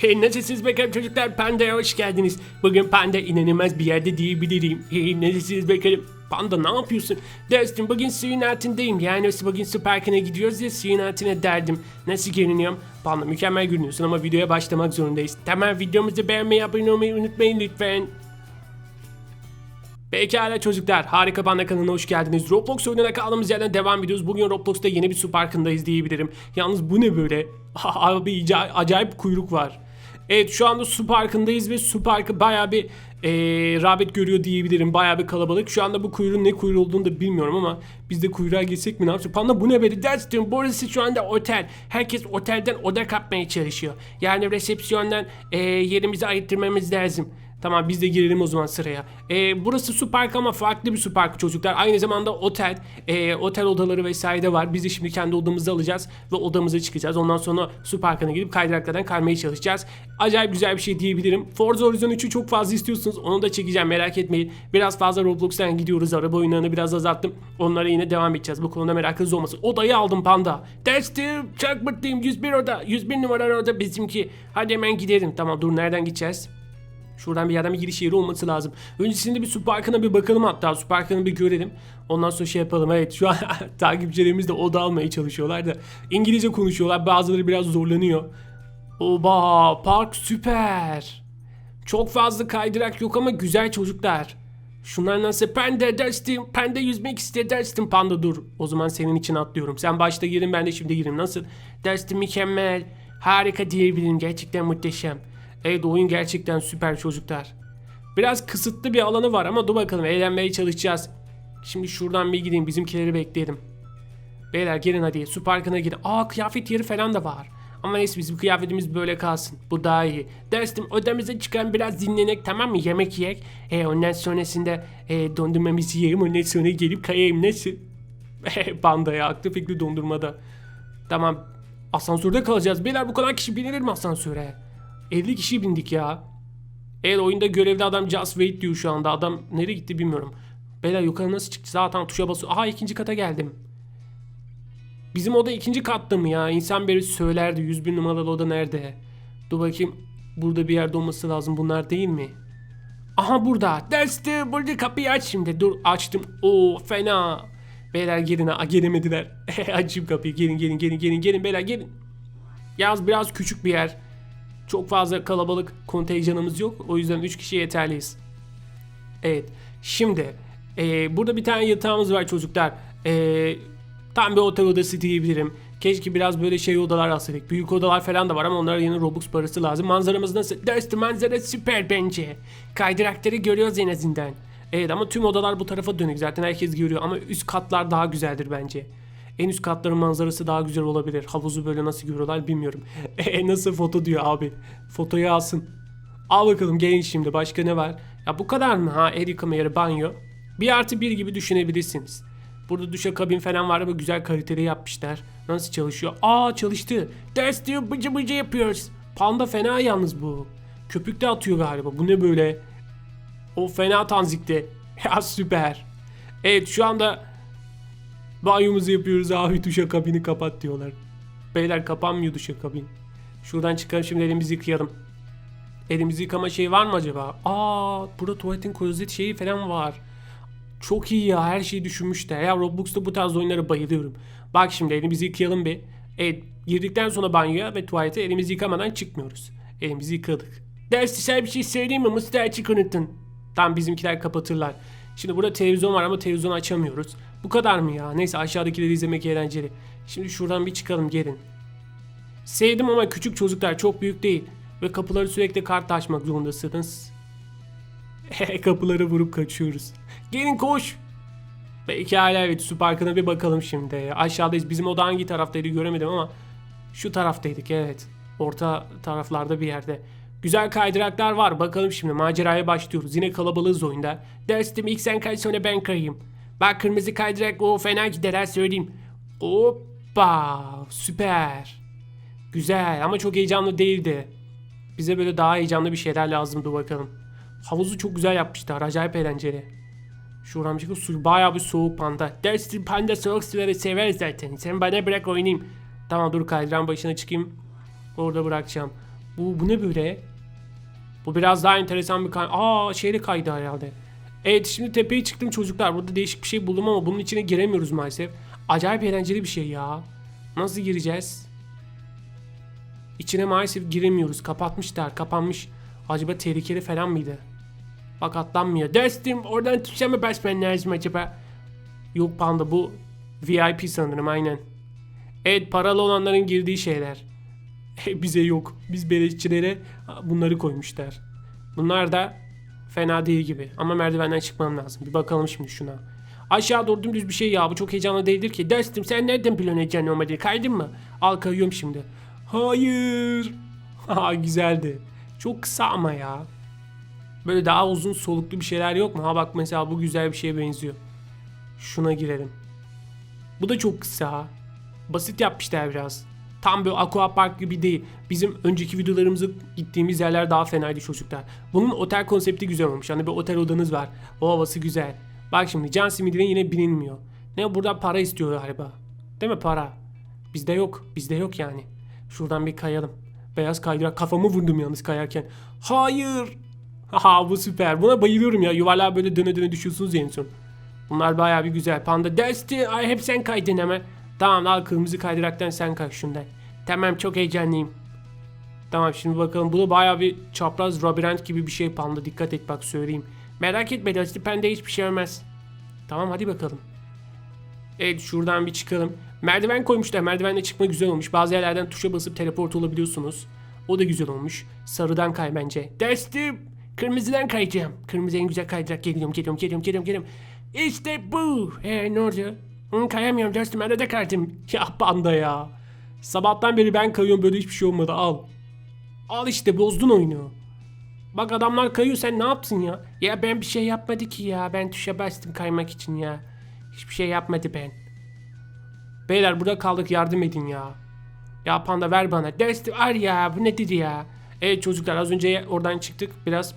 Hey nasılsınız bakalım çocuklar Panda'ya hoş geldiniz. Bugün Panda inanılmaz bir yerde diyebilirim. Hey nasılsınız bakalım. Panda ne yapıyorsun? Dostum bugün suyun altındayım. Yani bugün su parkına gidiyoruz ya suyun altına derdim. Nasıl görünüyorum? Panda mükemmel görünüyorsun ama videoya başlamak zorundayız. Tamam videomuzu beğenmeyi abone olmayı unutmayın lütfen. Pekala çocuklar, Harika Panda kanalına hoş geldiniz. Roblox oyununa kaldığımız yerden devam ediyoruz. Bugün Roblox'ta yeni bir su parkındayız diyebilirim. Yalnız bu ne böyle? Abi acayip kuyruk var. Evet şu anda su parkındayız ve su parkı baya bir eee rağbet görüyor diyebilirim. Baya bir kalabalık. Şu anda bu kuyruğun ne kuyruğu olduğunu da bilmiyorum ama biz de kuyruğa geçsek mi ne yapacağız? Panda bu ne böyle? Ders diyorum. Burası şu anda otel. Herkes otelden oda kapmaya çalışıyor. Yani resepsiyondan eee yerimizi ayırtmamız lazım. Tamam biz de girelim o zaman sıraya. Ee, burası su parkı ama farklı bir su parkı çocuklar. Aynı zamanda otel, ee, otel odaları vesaire de var. Biz de şimdi kendi odamızı alacağız ve odamıza çıkacağız. Ondan sonra su parkına gidip kaydıraklardan kaymaya çalışacağız. Acayip güzel bir şey diyebilirim. Forza Horizon 3'ü çok fazla istiyorsunuz. Onu da çekeceğim merak etmeyin. Biraz fazla Roblox'tan gidiyoruz. Araba oyunlarını biraz azalttım. Onlara yine devam edeceğiz. Bu konuda merakınız olmasın. Odayı aldım panda. Destim çok mutluyum. 101 oda. 101 numaralı oda bizimki. Hadi hemen gidelim. Tamam dur nereden gideceğiz? Şuradan bir yerden bir giriş yeri olması lazım. Öncesinde bir su parkına bir bakalım hatta su parkını bir görelim. Ondan sonra şey yapalım. Evet şu an takipçilerimiz de oda almaya çalışıyorlar da İngilizce konuşuyorlar. Bazıları biraz zorlanıyor. Oba park süper. Çok fazla kaydırak yok ama güzel çocuklar. Şunlar nasıl? Panda Dustin. Panda yüzmek ister Dustin. Panda dur. O zaman senin için atlıyorum. Sen başta girin ben de şimdi girin. Nasıl? Dustin mükemmel. Harika diyebilirim. Gerçekten muhteşem. Evet oyun gerçekten süper çocuklar. Biraz kısıtlı bir alanı var ama dur bakalım eğlenmeye çalışacağız. Şimdi şuradan bir gideyim bizimkileri bekleyelim. Beyler gelin hadi su parkına gidin. Aa kıyafet yeri falan da var. Ama neyse bizim kıyafetimiz böyle kalsın. Bu daha iyi. Derstim odamıza çıkan biraz dinlenek tamam mı? Yemek yiyek. E, ondan sonrasında e, dondurmamızı yiyelim. Ondan sonra gelip kayayım nasıl? Panda ya aklı fikri dondurmada. Tamam. Asansörde kalacağız. Beyler bu kadar kişi binilir mi asansöre? 50 kişi bindik ya. Evet oyunda görevli adam just wait diyor şu anda. Adam nereye gitti bilmiyorum. Beyler yukarı nasıl çıktı? Zaten tuşa basıyor. Aha ikinci kata geldim. Bizim oda ikinci katta mı ya? İnsan biri söylerdi 101 numaralı oda nerede? Dur bakayım. Burada bir yerde olması lazım. Bunlar değil mi? Aha burada. Derste burada kapıyı aç şimdi. Dur açtım. Oo fena. Beyler gelin ha. Gelemediler. Açayım kapıyı. Gelin gelin gelin gelin gelin beyler gelin. Yalnız biraz küçük bir yer. Çok fazla kalabalık kontenjanımız yok. O yüzden 3 kişi yeterliyiz. Evet. Şimdi eee, burada bir tane yatağımız var çocuklar. Eee, tam bir otel odası diyebilirim. Keşke biraz böyle şey odalar alsaydık. Büyük odalar falan da var ama onlara yeni Robux parası lazım. Manzaramız nasıl? Ders manzara süper bence. Kaydırakları görüyoruz en azından. Evet ama tüm odalar bu tarafa dönük. Zaten herkes görüyor ama üst katlar daha güzeldir bence. En üst katların manzarası daha güzel olabilir. Havuzu böyle nasıl görüyorlar bilmiyorum. E nasıl foto diyor abi. Fotoyu alsın. Al bakalım gelin şimdi başka ne var? Ya bu kadar mı ha el yıkama yeri banyo. Bir artı bir gibi düşünebilirsiniz. Burada duşa kabin falan var ama güzel kaliteli yapmışlar. Nasıl çalışıyor? Aa çalıştı. Ders diyor bıcı bıcı yapıyoruz. Panda fena yalnız bu. Köpük de atıyor galiba. Bu ne böyle? O fena tanzikti. Ya süper. Evet şu anda banyomuzu yapıyoruz abi duşa kabini kapat diyorlar. Beyler kapanmıyor duşa kabin. Şuradan çıkalım şimdi elimizi yıkayalım. Elimizi yıkama şeyi var mı acaba? Aa, burada tuvaletin klozet şeyi falan var. Çok iyi ya her şeyi düşünmüşler. Ya Roblox'ta bu tarz oyunlara bayılıyorum. Bak şimdi elimizi yıkayalım bir. Evet girdikten sonra banyoya ve tuvalete elimizi yıkamadan çıkmıyoruz. Elimizi yıkadık. Dersi sen bir şey söyleyeyim mi? Mısır açık unuttun. Tamam bizimkiler kapatırlar. Şimdi burada televizyon var ama televizyonu açamıyoruz. Bu kadar mı ya? Neyse aşağıdakileri izlemek eğlenceli. Şimdi şuradan bir çıkalım gelin. Sevdim ama küçük çocuklar çok büyük değil. Ve kapıları sürekli kart açmak zorundasınız. Kapıları vurup kaçıyoruz. Gelin koş. Peki hala evet su bir bakalım şimdi. Aşağıdayız. Bizim oda hangi taraftaydı göremedim ama şu taraftaydık evet. Orta taraflarda bir yerde. Güzel kaydıraklar var. Bakalım şimdi maceraya başlıyoruz. Yine kalabalığız oyunda. Derstim ilk sen kay sonra ben kayayım. Bak kırmızı kaydırak o fena gider ha söyleyeyim. Hoppa süper. Güzel ama çok heyecanlı değildi. Bize böyle daha heyecanlı bir şeyler lazımdı bakalım. Havuzu çok güzel yapmışlar. Acayip eğlenceli. Bir çıkıp su bayağı bir soğuk panda. Dersin panda soğuk suları sever zaten. Sen bana bırak oynayayım. Tamam dur kaydıran başına çıkayım. Orada bırakacağım. Bu, bu ne böyle? Bu biraz daha enteresan bir kay... Aa şeyle kaydı herhalde. Evet şimdi tepeye çıktım çocuklar. Burada değişik bir şey buldum ama bunun içine giremiyoruz maalesef. Acayip eğlenceli bir şey ya. Nasıl gireceğiz? İçine maalesef giremiyoruz. Kapatmışlar. Kapanmış. Acaba tehlikeli falan mıydı? Bak atlanmıyor. Dostum oradan tuşa mı basman lazım acaba? Yok panda bu VIP sanırım aynen. Evet paralı olanların girdiği şeyler. Bize yok. Biz beleşçilere bunları koymuşlar. Bunlar da fena değil gibi. Ama merdivenden çıkmam lazım. Bir bakalım şimdi şuna. Aşağı doğru dümdüz bir şey ya. Bu çok heyecanlı değildir ki. Dostum sen nereden plan edeceksin normalde? Kaydın mı? Al kayıyorum şimdi. Hayır. Ha güzeldi. Çok kısa ama ya. Böyle daha uzun soluklu bir şeyler yok mu? Ha bak mesela bu güzel bir şeye benziyor. Şuna girelim. Bu da çok kısa. Basit yapmışlar biraz. Tam böyle aqua park gibi değil. Bizim önceki videolarımızı gittiğimiz yerler daha fenaydı çocuklar. Bunun otel konsepti güzel olmuş. Hani bir otel odanız var. O havası güzel. Bak şimdi can simidine yine binilmiyor. Ne burada para istiyor galiba. Değil mi para? Bizde yok. Bizde yok yani. Şuradan bir kayalım. Beyaz kaydırak kafamı vurdum yalnız kayarken. Hayır. Haha bu süper. Buna bayılıyorum ya. Yuvarlığa böyle döne döne düşüyorsunuz en son. Bunlar bayağı bir güzel. Panda Destin ay hep sen kaydın ama. Tamam al kırmızı kaydıraktan sen kay şundan. Tamam çok heyecanlıyım. Tamam şimdi bakalım. Bu da bayağı bir çapraz labirent gibi bir şey panda. Dikkat et bak söyleyeyim. Merak etme Destin pende hiçbir şey olmaz. Tamam hadi bakalım. Evet şuradan bir çıkalım. Merdiven koymuşlar. Merdivenle çıkma güzel olmuş. Bazı yerlerden tuşa basıp teleport olabiliyorsunuz. O da güzel olmuş. Sarıdan kay bence. Destim. Kırmızıdan kayacağım. Kırmızı en güzel kaydırak. Geliyorum, geliyorum, geliyorum, geliyorum, geliyorum. İşte bu. Ee, ne oldu? Hı, kayamıyorum dostum. Arada kaydım. Ya panda ya. Sabahtan beri ben kayıyorum böyle hiçbir şey olmadı. Al. Al işte bozdun oyunu. Bak adamlar kayıyor sen ne yaptın ya? Ya ben bir şey yapmadı ki ya. Ben tuşa bastım kaymak için ya. Hiçbir şey yapmadı ben. Beyler burada kaldık yardım edin ya. Ya panda ver bana. Desti var ya bu nedir ya? Evet çocuklar az önce oradan çıktık. Biraz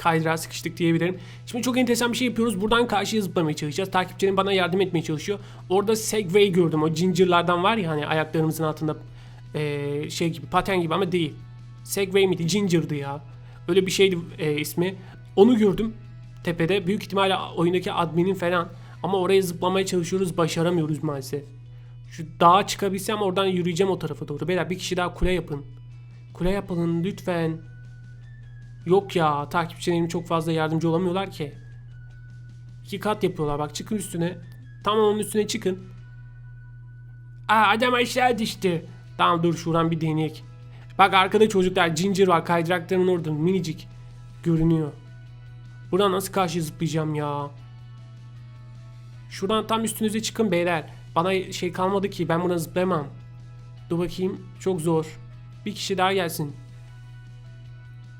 kaydırağa sıkıştık diyebilirim. Şimdi çok enteresan bir şey yapıyoruz. Buradan karşıya zıplamaya çalışacağız. Takipçilerim bana yardım etmeye çalışıyor. Orada Segway gördüm. O Ginger'lardan var ya hani ayaklarımızın altında eee, şey gibi paten gibi ama değil. Segway miydi? Ginger'dı ya. Öyle bir şeydi eee, ismi. Onu gördüm tepede. Büyük ihtimalle oyundaki adminin falan. Ama oraya zıplamaya çalışıyoruz. Başaramıyoruz maalesef. Şu dağa çıkabilsem oradan yürüyeceğim o tarafa doğru. Beyler bir kişi daha kule yapın. Kule yapın lütfen. Yok ya takipçilerim çok fazla yardımcı olamıyorlar ki. İki kat yapıyorlar bak çıkın üstüne. Tamam onun üstüne çıkın. Aa adam aşağı düştü. Tamam dur şuradan bir deneyek. Bak arkada çocuklar Ginger var kaydırakların orada minicik. Görünüyor. Buradan nasıl karşı zıplayacağım ya. Şuradan tam üstünüze çıkın beyler. Bana şey kalmadı ki ben buna zıplayamam. Dur bakayım çok zor. Bir kişi daha gelsin.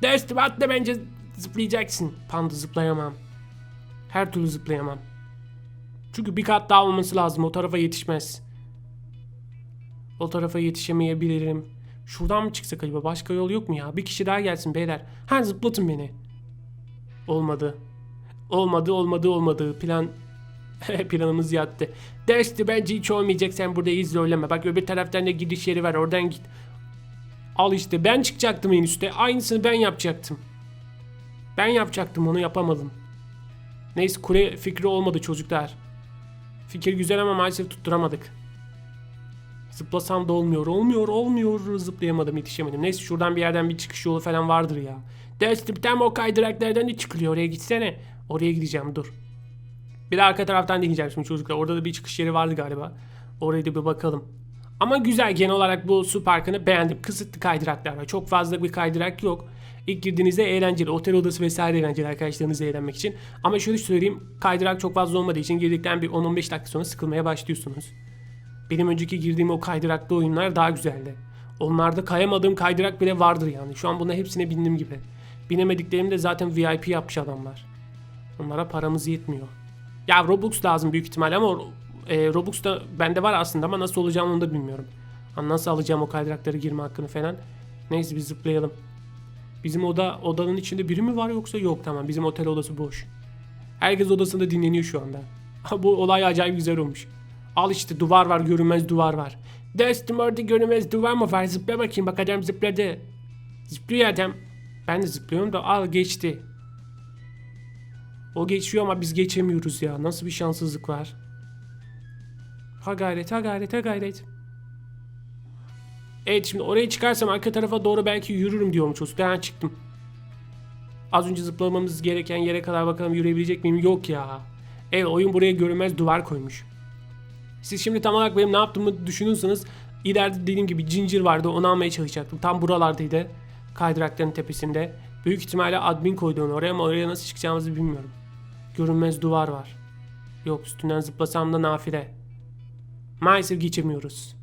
Dostum atla bence zıplayacaksın. Panda zıplayamam. Her türlü zıplayamam. Çünkü bir kat daha olması lazım. O tarafa yetişmez. O tarafa yetişemeyebilirim. Şuradan mı çıksak acaba? Başka yol yok mu ya? Bir kişi daha gelsin beyler. Ha zıplatın beni. Olmadı. Olmadı olmadı olmadı. Plan planımız yattı. Dersti bence hiç olmayacak sen burada izle oynama. Bak öbür taraftan da gidiş yeri var oradan git. Al işte ben çıkacaktım en üstte. Aynısını ben yapacaktım. Ben yapacaktım onu yapamadım. Neyse kule fikri olmadı çocuklar. Fikir güzel ama maalesef tutturamadık. Zıplasam da olmuyor. Olmuyor olmuyor. Zıplayamadım yetişemedim. Neyse şuradan bir yerden bir çıkış yolu falan vardır ya. Dersim tam o kaydıraklardan ne çıkılıyor oraya gitsene. Oraya gideceğim dur. Bir de arka taraftan deneyeceğim şimdi çocuklar. Orada da bir çıkış yeri vardı galiba. Oraya da bir bakalım. Ama güzel genel olarak bu su parkını beğendim. Kısıtlı kaydıraklar var. Çok fazla bir kaydırak yok. İlk girdiğinizde eğlenceli. Otel odası vesaire eğlenceli arkadaşlarınızla eğlenmek için. Ama şöyle söyleyeyim. Kaydırak çok fazla olmadığı için girdikten bir 10-15 dakika sonra sıkılmaya başlıyorsunuz. Benim önceki girdiğim o kaydıraklı oyunlar daha güzeldi. Onlarda kayamadığım kaydırak bile vardır yani. Şu an buna hepsine bindim gibi. Binemediklerimi de zaten VIP yapmış adamlar. Onlara paramız yetmiyor. Ya Robux lazım büyük ihtimalle ama e, Robux da bende var aslında ama nasıl olacağını onu da bilmiyorum. Hani nasıl alacağım o kaydırakları girme hakkını falan. Neyse biz zıplayalım. Bizim oda odanın içinde biri mi var yoksa yok tamam bizim otel odası boş. Herkes odasında dinleniyor şu anda. Bu olay acayip güzel olmuş. Al işte duvar var görünmez duvar var. Dostum orada görünmez duvar mı var zıpla bakayım bak adam zıpladı. Zıplıyor Erdem. Ben de zıplıyorum da al geçti. O geçiyor ama biz geçemiyoruz ya. Nasıl bir şanssızlık var. Ha gayret ha gayret ha gayret. Evet şimdi oraya çıkarsam arka tarafa doğru belki yürürüm diyorum çocuklar. Ha çıktım. Az önce zıplamamız gereken yere kadar bakalım yürüyebilecek miyim? Yok ya. Evet oyun buraya görünmez duvar koymuş. Siz şimdi tam olarak benim ne yaptığımı düşünüyorsanız ileride dediğim gibi zincir vardı onu almaya çalışacaktım. Tam buralardaydı. Kaydırakların tepesinde. Büyük ihtimalle admin koydu onu oraya ama oraya nasıl çıkacağımızı bilmiyorum. Görünmez duvar var. Yok üstünden zıplasam da nafile. Maalesef geçemiyoruz.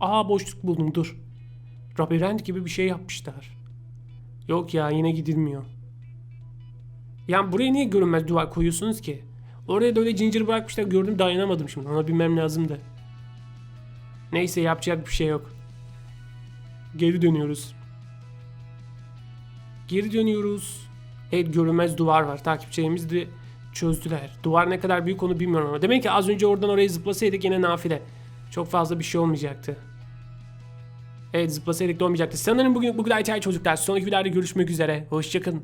Aa boşluk buldum dur. Labirent gibi bir şey yapmışlar. Yok ya yine gidilmiyor. Yani buraya niye görünmez duvar koyuyorsunuz ki? Oraya da öyle zincir bırakmışlar gördüm dayanamadım şimdi ona bilmem lazımdı. Neyse yapacak bir şey yok. Geri dönüyoruz. Geri dönüyoruz. Evet görünmez duvar var. Takipçilerimiz de çözdüler. Duvar ne kadar büyük onu bilmiyorum ama. Demek ki az önce oradan oraya zıplasaydık yine nafile. Çok fazla bir şey olmayacaktı. Evet zıplasaydık da olmayacaktı. Sanırım bugün bu kadar yeter çocuklar. Sonraki videoda görüşmek üzere. Hoşçakalın.